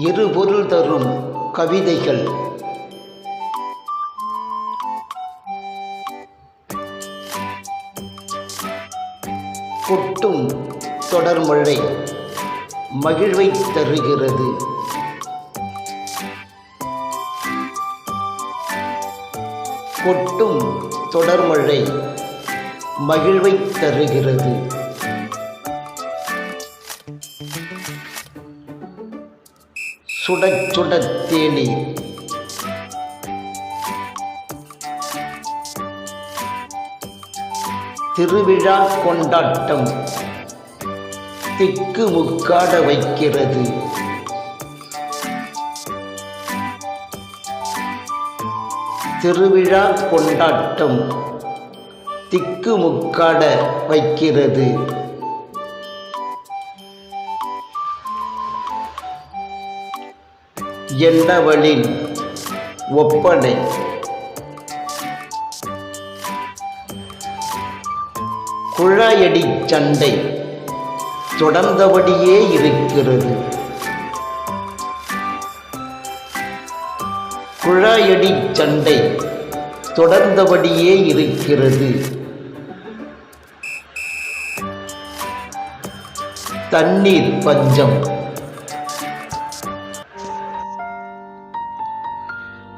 இரு பொருள் தரும் கவிதைகள். கொட்டும் தொடர்மழை மகிழ்வை தருகிறது. கொட்டும் தொடர்மழை மகிழ்வை தருகிறது. சுட சுட தேனி. திருவிழா கொண்டாட்டம் திக்கு முக்காட வைக்கிறது. திருவிழா கொண்டாட்டம் திக்கு முக்காட வைக்கிறது. என்னவளின் ஒப்பனை? குழாயடி சண்டை தொடர்ந்தபடியே இருக்கிறது. குழாயடி சண்டை தொடர்ந்தபடியே இருக்கிறது. தண்ணீர் பஞ்சம்